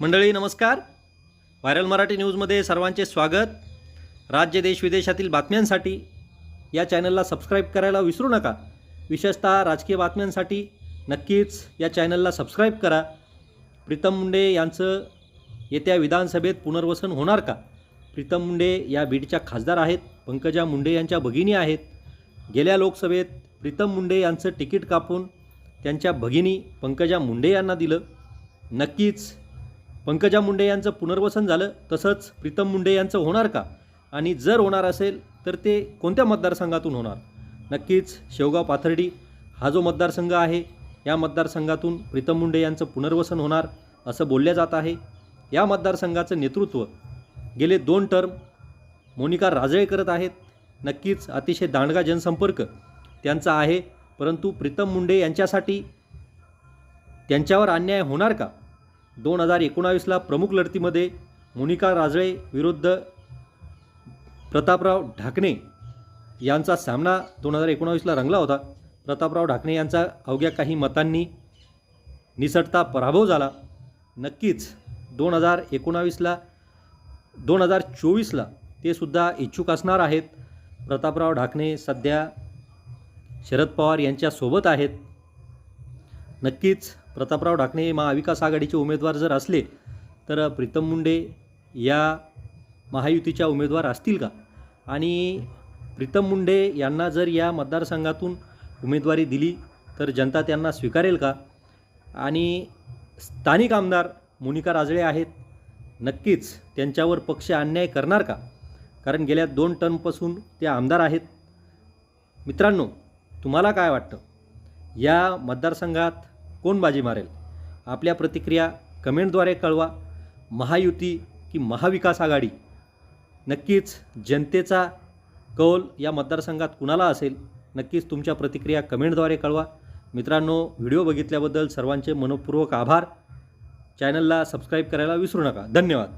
मंडळी नमस्कार. व्हायरल मराठी न्यूजमध्ये सर्वांचे स्वागत. राज्य देश विदेशातील बातम्यांसाठी या चॅनलला सबस्क्राईब करायला विसरू नका. विशेषतः राजकीय बातम्यांसाठी नक्कीच या चॅनलला सबस्क्राईब करा. प्रीतम मुंडे यांचं येत्या विधानसभेत पुनर्वसन होणार का? प्रीतम मुंडे या बीडच्या खासदार आहेत पंकजा मुंडे यांच्या भगिनी आहेत. गेल्या लोकसभेत प्रीतम मुंडे यांचं तिकीट कापून त्यांच्या भगिनी पंकजा मुंडे यांना दिलं. नक्कीच पंकजा मुंडे यांचं पुनर्वसन झालं तसंच प्रीतम मुंडे यांचं होणार का? आणि जर होणार असेल तर ते कोणत्या मतदारसंघातून होणार? नक्कीच शेवगाव पाथर्डी हा जो मतदारसंघ आहे या मतदारसंघातून प्रीतम मुंडे यांचं पुनर्वसन होणार असं बोलल्या जात आहे. या मतदारसंघाचं नेतृत्व गेले दोन टर्म मोनिका राजळे करत आहेत. नक्कीच अतिशय दांडगा जनसंपर्क त्यांचा आहे परंतु प्रीतम मुंडे यांच्यासाठी त्यांच्यावर अन्याय होणार का? दोन हजार एकोणावीसला प्रमुख लढतीमध्ये मोनिका राजळे विरुद्ध प्रतापराव ढाकणे यांचा सामना दोन हजार एकोणावीसला रंगला होता. प्रतापराव ढाकणे यांचा अवघ्या काही मतांनी निसटता पराभव झाला. नक्कीच दोन हजार एकोणावीसला दोन हजार चोवीसला ते सुद्धा इच्छुक असणार आहेत. प्रतापराव ढाकणे सध्या शरद पवार यांच्यासोबत आहेत. नक्कीच प्रतापराव ढाकणे हे महाविकास आघाडीचे उमेदवार जर असले तर प्रीतम मुंडे या महायुतीच्या उमेदवार असतील का? आणि प्रीतम मुंडे यांना जर या मतदारसंघातून उमेदवारी दिली तर जनता त्यांना स्वीकारेल का? आणि स्थानिक आमदार मोनिका राजळे आहेत नक्कीच त्यांच्यावर पक्ष अन्याय करणार का? कारण गेल्या दोन टर्मपासून ते आमदार आहेत. मित्रांनो तुम्हाला काय वाटतं? या मतदारसंघात कोण बाजी मारेल? आपल्या प्रतिक्रिया कमेंटद्वारे कळवा. महायुती की महाविकास आघाडी? नक्कीच जनतेचा कौल या मतदारसंघात कुणाला असेल? नक्कीच तुमच्या प्रतिक्रिया कमेंटद्वारे कळवा. मित्रांनो व्हिडिओ बघितल्याबद्दल सर्वांचे मनपूर्वक आभार. चॅनलला सबस्क्राईब करायला विसरू नका. धन्यवाद.